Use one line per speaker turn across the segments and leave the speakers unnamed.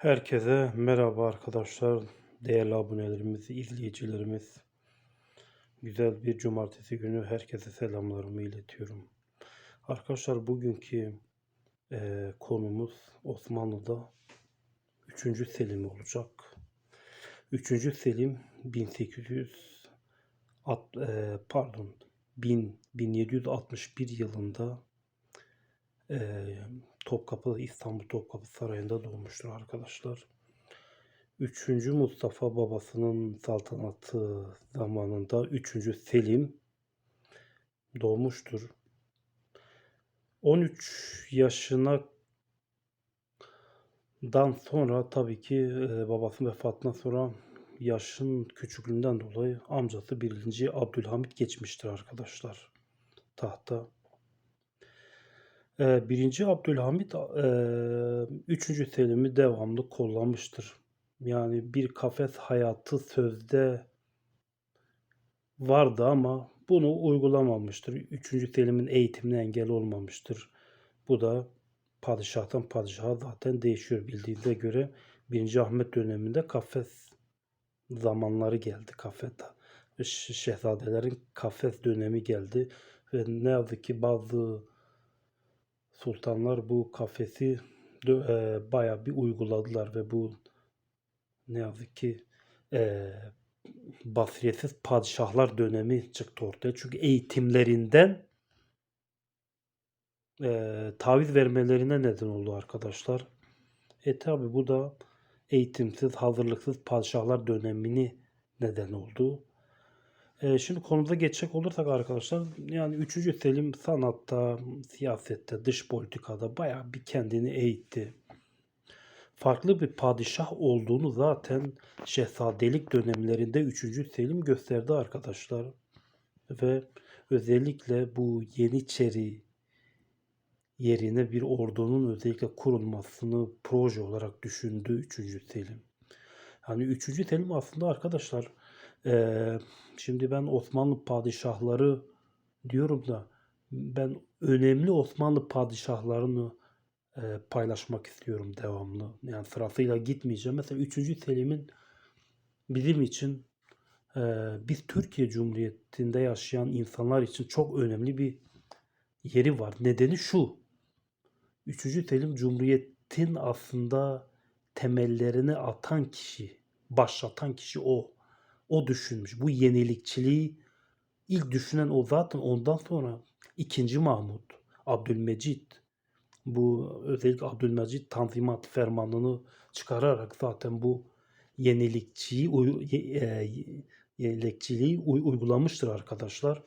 Herkese merhaba arkadaşlar, değerli abonelerimiz, izleyicilerimiz. Güzel bir cumartesi günü herkese selamlarımı iletiyorum. Arkadaşlar bugünkü eee, konumuz Osmanlı'da 3. Selim olacak. 3. Selim 1800 at- eee, pardon 1000 1761 yılında eee, Topkapı İstanbul Topkapı Sarayı'nda doğmuştur arkadaşlar. 3. Mustafa babasının saltanatı zamanında 3. Selim doğmuştur. 13 yaşına dan sonra tabii ki e, babasının vefatından sonra yaşın küçüklüğünden dolayı amcası 1. Abdülhamit geçmiştir arkadaşlar tahta. E, 1. Abdülhamit e, 3. Selim'i devamlı kollamıştır. Yani bir kafes hayatı sözde vardı ama bunu uygulamamıştır. 3. Selim'in eğitimine engel olmamıştır. Bu da padişahtan padişaha zaten değişiyor bildiğinize göre. 1. Ahmet döneminde kafes zamanları geldi kafede. Ş- Şehzadelerin kafes dönemi geldi ve ne yazık ki bazı sultanlar bu kafesi e, bayağı bir uyguladılar ve bu ne yazık ki e, basiretsiz padişahlar dönemi çıktı ortaya. Çünkü eğitimlerinden e, taviz vermelerine neden oldu arkadaşlar. E tabi bu da eğitimsiz, hazırlıksız padişahlar dönemini neden oldu. E, şimdi konumuza geçecek olursak arkadaşlar yani 3. Selim sanatta, siyasette, dış politikada bayağı bir kendini eğitti. Farklı bir padişah olduğunu zaten şehzadelik dönemlerinde 3. Selim gösterdi arkadaşlar. Ve özellikle bu Yeniçeri yerine bir ordunun özellikle kurulmasını proje olarak düşündü 3. Selim. Yani 3. Selim aslında arkadaşlar eee, şimdi ben Osmanlı padişahları diyorum da ben önemli Osmanlı padişahlarını eee, paylaşmak istiyorum devamlı. Yani sırasıyla gitmeyeceğim. Mesela 3. Selim'in bizim için eee, biz Türkiye Cumhuriyeti'nde yaşayan insanlar için çok önemli bir yeri var. Nedeni şu. 3. Selim Cumhuriyet'in aslında temellerini atan kişi, başlatan kişi o. O düşünmüş. Bu yenilikçiliği ilk düşünen o zaten ondan sonra 2. Mahmut, Abdülmecit bu özellikle Abdülmecit Tanzimat Fermanı'nı çıkararak zaten bu yenilikçiyi e, yenilikçiliği uy- uygulamıştır arkadaşlar.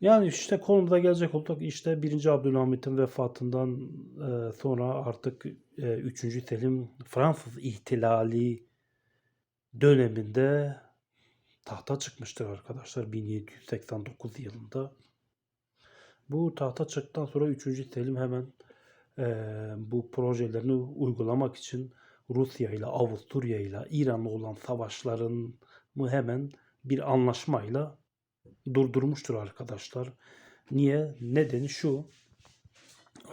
Yani işte konumuza gelecek olduk. İşte 1. Abdülhamit'in vefatından e, sonra artık e, 3. Selim Fransız ihtilali döneminde tahta çıkmıştır arkadaşlar 1789 yılında. Bu tahta çıktıktan sonra 3. Selim hemen e, bu projelerini uygulamak için Rusya ile Avusturya ile İran'la olan savaşlarını hemen bir anlaşmayla durdurmuştur arkadaşlar. Niye? Nedeni şu.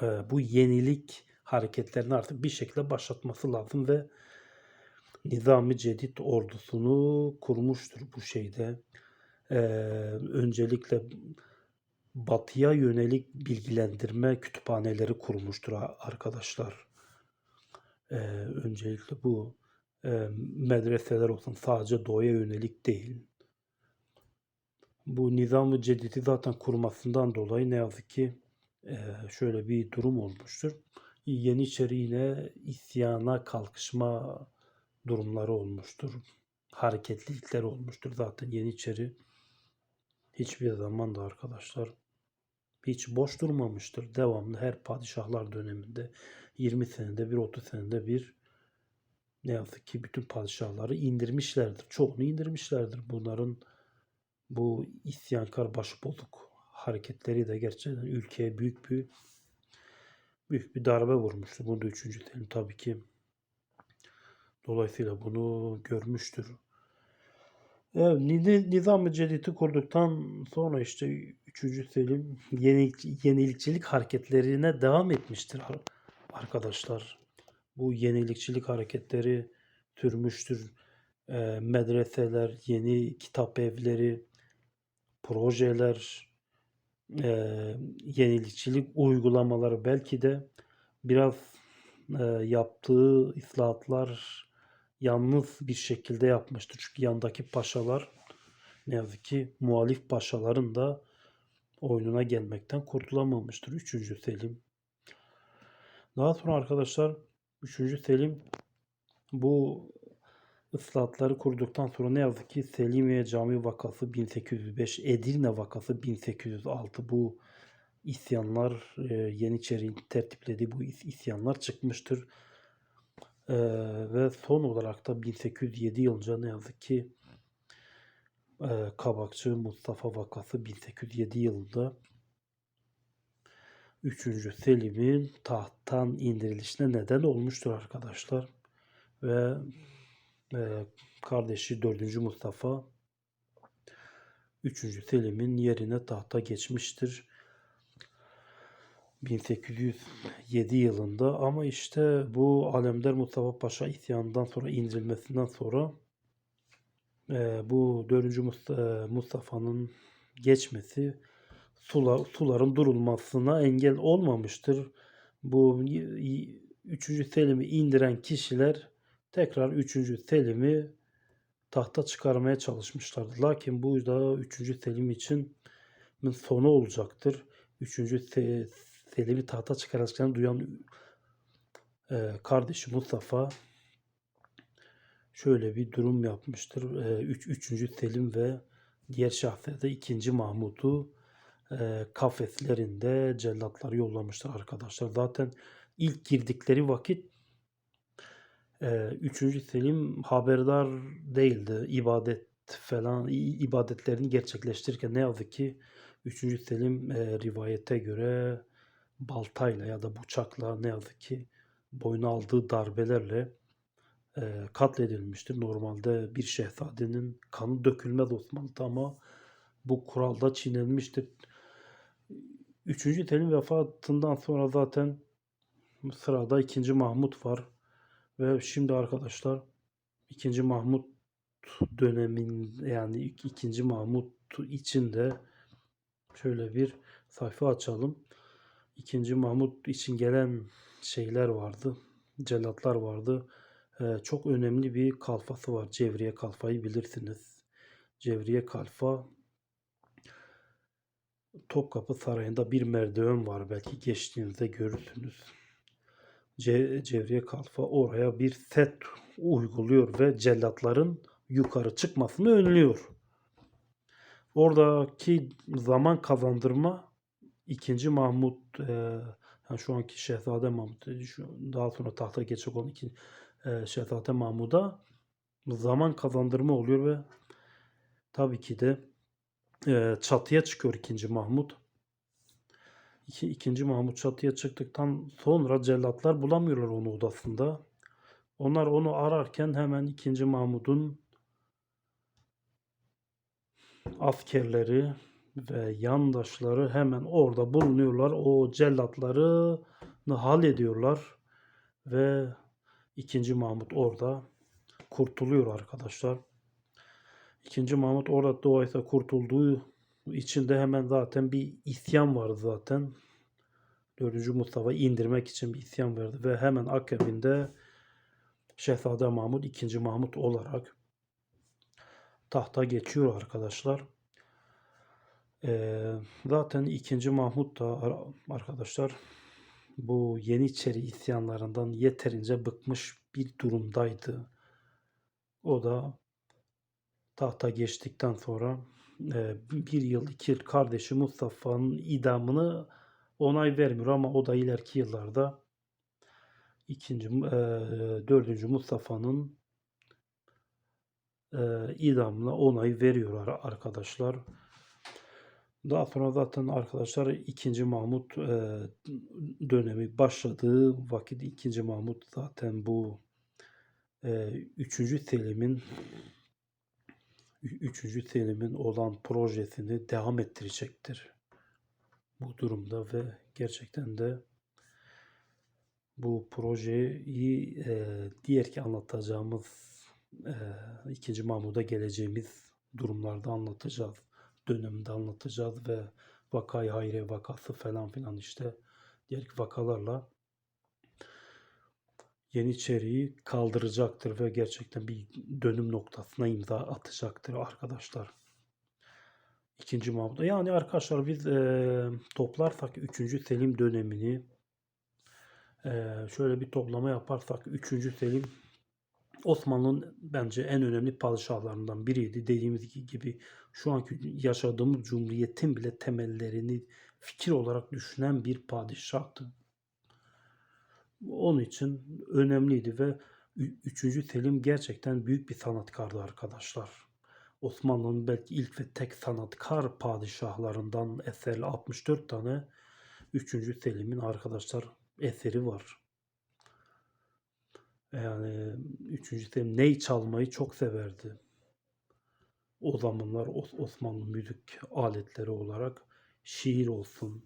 e, bu yenilik hareketlerini artık bir şekilde başlatması lazım ve Nizami Cedid ordusunu kurmuştur bu şeyde. E, öncelikle batıya yönelik bilgilendirme kütüphaneleri kurmuştur arkadaşlar. E, öncelikle bu e, medreseler olsun sadece doğuya yönelik değil bu Nizam-ı Cedid'i zaten kurmasından dolayı ne yazık ki eee, şöyle bir durum olmuştur. Yeniçeri yine isyana kalkışma durumları olmuştur. Hareketlilikler olmuştur. Zaten Yeniçeri hiçbir zaman da arkadaşlar hiç boş durmamıştır. Devamlı her padişahlar döneminde 20 senede bir 30 senede bir ne yazık ki bütün padişahları indirmişlerdir. Çoğunu indirmişlerdir. Bunların bu isyankar başıbozuk hareketleri de gerçekten ülkeye büyük bir büyük bir darbe vurmuştu. Bunu da 3. Selim tabii ki dolayısıyla bunu görmüştür. Evet, Ni- Nizam-ı Cedid'i kurduktan sonra işte 3. Selim yenilik, yenilikçilik hareketlerine devam etmiştir ar- arkadaşlar. bu yenilikçilik hareketleri sürmüştür. Eee, medreseler, yeni kitap evleri, projeler, eee, yenilikçilik uygulamaları belki de biraz eee, yaptığı islahatlar yalnız bir şekilde yapmıştır. Çünkü yandaki paşalar ne yazık ki muhalif paşaların da oyununa gelmekten kurtulamamıştır. 3. Selim. Daha sonra arkadaşlar 3. Selim bu ıslahatları kurduktan sonra ne yazık ki Selimiye Cami vakası 1805, Edirne vakası 1806 bu isyanlar e, Yeniçeri'nin tertiplediği bu is- isyanlar çıkmıştır. E, ve son olarak da 1807 yılında ne yazık ki e, Kabakçı Mustafa vakası 1807 yılında 3. Selim'in tahttan indirilişine neden olmuştur arkadaşlar. Ve e, kardeşi 4. Mustafa 3. Selim'in yerine tahta geçmiştir. 1807 yılında ama işte bu Alemdar Mustafa Paşa isyanından sonra indirilmesinden sonra e, bu 4. Musta- Mustafa'nın geçmesi sular, suların durulmasına engel olmamıştır. Bu 3. Selim'i indiren kişiler tekrar 3. Selim'i tahta çıkarmaya çalışmışlardı. Lakin bu da 3. Selim için sonu olacaktır. 3. Selim'i tahta çıkaracaklarını duyan e, kardeşi Mustafa şöyle bir durum yapmıştır. E, üç, 3. Selim ve diğer şahsiyete 2. Mahmud'u e, kafeslerinde cellatları yollamıştır arkadaşlar. Zaten ilk girdikleri vakit e, 3. Selim haberdar değildi. İbadet falan ibadetlerini gerçekleştirirken ne yazık ki 3. Selim e, rivayete göre baltayla ya da bıçakla ne yazık ki boyuna aldığı darbelerle e, katledilmiştir. Normalde bir şehzadenin kanı dökülmez Osmanlı'da ama bu kuralda çiğnenmiştir. Üçüncü Selim vefatından sonra zaten sırada ikinci Mahmut var. Ve şimdi arkadaşlar ikinci Mahmut dönemin yani ik- ikinci Mahmut için de şöyle bir sayfa açalım. İkinci Mahmut için gelen şeyler vardı. Cellatlar vardı. Ee, çok önemli bir kalfası var. Cevriye kalfayı bilirsiniz. Cevriye kalfa Topkapı Sarayı'nda bir merdiven var. Belki geçtiğinizde görürsünüz. Ce- Cevriye Kalfa oraya bir set uyguluyor ve cellatların yukarı çıkmasını önlüyor. Oradaki zaman kazandırma 2. Mahmut e, yani şu anki Şehzade Mahmut daha sonra tahta geçecek olan iki, e, Şehzade Mahmud'a zaman kazandırma oluyor ve tabii ki de e, çatıya çıkıyor 2. Mahmut. İki, ikinci Mahmut çatıya çıktıktan sonra cellatlar bulamıyorlar onu odasında. Onlar onu ararken hemen ikinci Mahmud'un askerleri ve yandaşları hemen orada bulunuyorlar. O cellatları hallediyorlar ve ikinci Mahmut orada kurtuluyor arkadaşlar. İkinci Mahmut orada dolayısıyla kurtulduğu için de hemen zaten bir isyan vardı zaten. 4. Mustafa'yı indirmek için bir isyan verdi ve hemen akabinde Şehzade Mahmut 2. Mahmut olarak tahta geçiyor arkadaşlar. Ee, zaten 2. Mahmut da ar- arkadaşlar bu Yeniçeri isyanlarından yeterince bıkmış bir durumdaydı. O da tahta geçtikten sonra e, bir yıl iki yıl kardeşi Mustafa'nın idamını onay vermiyor ama o da ileriki yıllarda ikinci e, dördüncü Mustafa'nın e, idamına onay veriyor ar- arkadaşlar. Daha sonra zaten arkadaşlar 2. Mahmut e, dönemi başladığı vakit 2. Mahmut zaten bu e, 3. Selim'in 3. Selim'in olan projesini devam ettirecektir bu durumda ve gerçekten de Bu projeyi e, diğer ki anlatacağımız e, ikinci Mahmud'a geleceğimiz durumlarda anlatacağız. Dönemde anlatacağız ve vakayı hayre vakası falan filan işte diğer vakalarla Yeniçeri'yi kaldıracaktır ve gerçekten bir dönüm noktasına imza atacaktır arkadaşlar. İkinci Mahmut. Yani arkadaşlar biz eee, toplarsak 3. Selim dönemini eee, şöyle bir toplama yaparsak 3. Selim Osmanlı'nın bence en önemli padişahlarından biriydi. Dediğimiz gibi şu anki yaşadığımız cumhuriyetin bile temellerini fikir olarak düşünen bir padişahtı. Onun için önemliydi ve 3. Selim gerçekten büyük bir sanatkardı arkadaşlar. Osmanlı'nın belki ilk ve tek sanatkar padişahlarından eserli 64 tane 3. Selim'in arkadaşlar eseri var. Yani 3. Selim ney çalmayı çok severdi. O zamanlar Os- Osmanlı müzik aletleri olarak şiir olsun,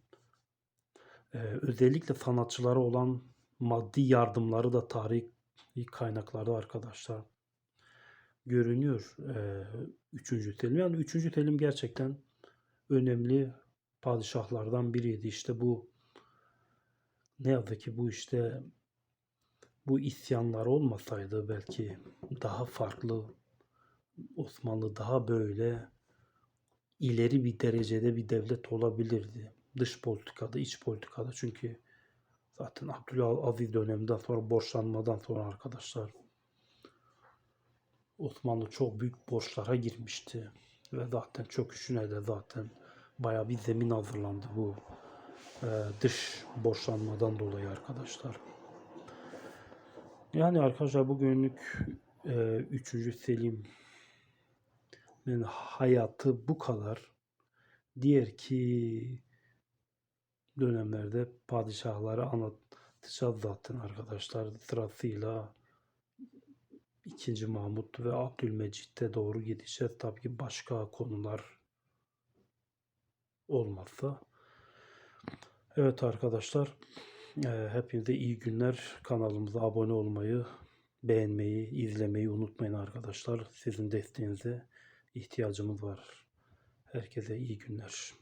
ee, özellikle sanatçılara olan maddi yardımları da tarihi kaynaklarda arkadaşlar görünüyor. Ee, Üçüncü Selim. Yani Üçüncü Selim gerçekten önemli padişahlardan biriydi. İşte bu ne yazık ki bu işte bu isyanlar olmasaydı belki daha farklı Osmanlı daha böyle ileri bir derecede bir devlet olabilirdi. Dış politikada, iç politikada. Çünkü zaten Abdülaziz döneminden sonra borçlanmadan sonra arkadaşlar Osmanlı çok büyük borçlara girmişti. Ve zaten çöküşüne de zaten bayağı bir zemin hazırlandı bu e, dış borçlanmadan dolayı arkadaşlar. Yani arkadaşlar bugünlük e, 3. Selim'in hayatı bu kadar. Diğer ki dönemlerde padişahları anlatacağız zaten arkadaşlar. Sırasıyla 2. Mahmut ve Abdülmecit'e doğru gideceğiz. Tabii ki başka konular olmazsa. Evet arkadaşlar. E, Hepinize iyi günler. Kanalımıza abone olmayı, beğenmeyi, izlemeyi unutmayın arkadaşlar. Sizin desteğinize ihtiyacımız var. Herkese iyi günler.